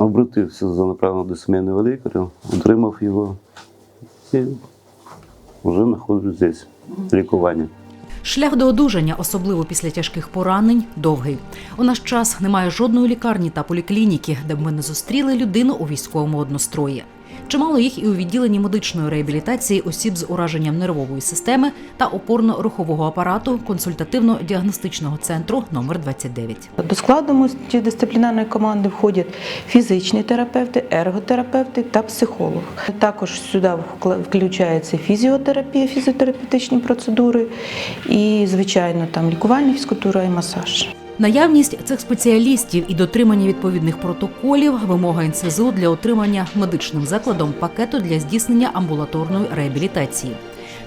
Обратився за направлення до сімейного лікаря, отримав його і вже знаходжусь здесь. Лікування. Шлях до одужання, особливо після тяжких поранень, довгий. У наш час немає жодної лікарні та поліклініки, де б ми не зустріли людину у військовому однострої. Чимало їх і у відділенні медичної реабілітації осіб з ураженням нервової системи та опорно-рухового апарату консультативно-діагностичного центру номер 29. До складу мультидисциплінарної команди входять фізичні терапевти, ерготерапевти та психолог. Також сюди включається фізіотерапія, фізіотерапевтичні процедури і, звичайно, там лікувальна фізкультура і масаж. Наявність цих спеціалістів і дотримання відповідних протоколів вимога НСЗУ для отримання медичним закладом пакету для здійснення амбулаторної реабілітації.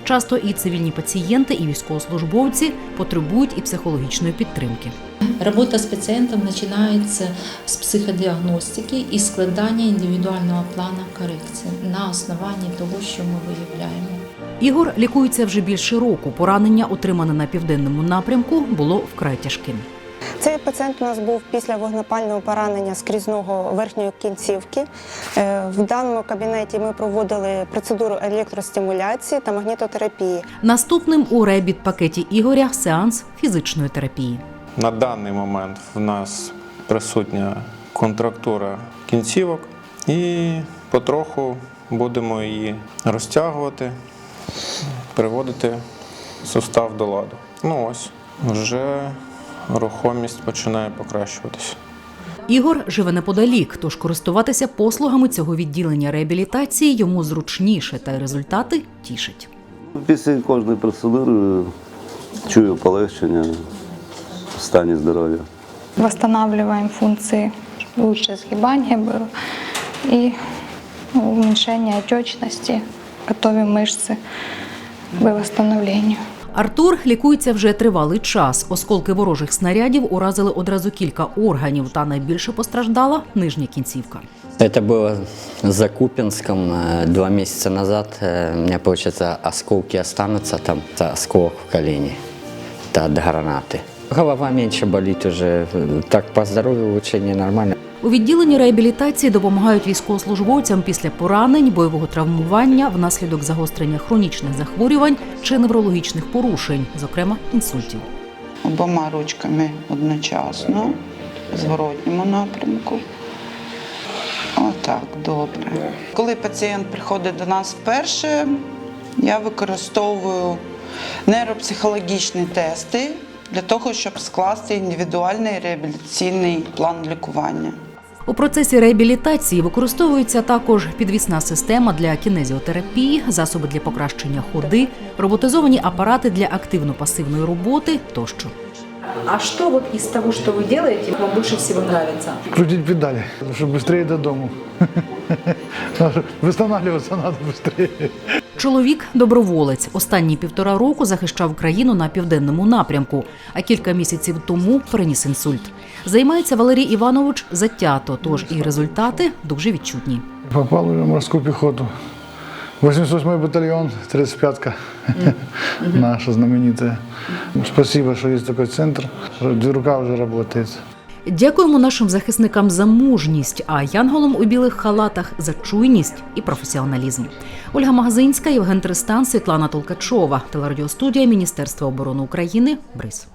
Часто і цивільні пацієнти, і військовослужбовці потребують і психологічної підтримки. Работа с пациентом начинается с психодиагностики і складання індивідуального плану корекції на основанні того, що ми виявляємо. Ігор лікується вже більше року. Поранення, отримане на південному напрямку, було вкрай тяжким. Цей пацієнт у нас був після вогнепального поранення скрізного верхньої кінцівки. Е, В даному кабінеті ми проводили процедуру електростимуляції та магнітотерапії. Наступним у ребіт-пакеті Ігоря сеанс фізичної терапії. На даний момент в нас присутня контрактура кінцівок, і потроху будемо її розтягувати, приводити сустав до ладу. Ну ось, вже рухомість починає покращуватися. Ігор живе неподалік, тож користуватися послугами цього відділення реабілітації йому зручніше, та й результати тішать. Після кожної процедури чую полегшення в стані здоров'я. восстанавливаем функции, лучше сгибание было и ну, уменьшение отечности, готовим мышцы к восстановлению. Артур лікується вже тривалий час. Осколки ворожих снарядів уразили одразу кілька органів, та найбільше постраждала нижня кінцівка. Это было за Купинском э, два месяца назад. Э, У меня, получается, осколки останутся там, это осколок в колене. Это от гранаты. Голова меньше болит уже. э, Так по здоровью улучшение нормально. У відділенні реабілітації допомагають військовослужбовцям після поранень, бойового травмування внаслідок загострення хронічних захворювань чи неврологічних порушень, зокрема інсультів. обома ручками одночасно, зворотньому напрямку. Отак, добре. Коли пацієнт приходить до нас вперше, я використовую нейропсихологічні тести для того, щоб скласти індивідуальний реабілітаційний план лікування. У процесі реабілітації використовується також підвісна система для кінезіотерапії, засоби для покращення ходи, роботизовані апарати для активно-пасивної роботи тощо. А что вот из того, что вы делаете, вам больше всего нравится? Крутить педали, чтобы быстрее до дому. Восстанавливаться надо быстрее. Чоловік доброволець. Останні півтора року захищав країну на південному напрямку, а кілька місяців тому переніс інсульт. Займається Валерій Іванович затято, тож і результати дуже відчутні. Попал уже в морскую пехоту. 88-й батальон, 35-ка, наша знаменитая. Спасибо, что есть такой центр. Две рука уже работает. Дякуємо нашим захисникам за мужність, а янголам у білих халатах за чуйність і професіоналізм. Ольга Магазинська, Євген Тристан, Світлана Толкачова, телерадіостудія Міністерства оборони України. Бриз.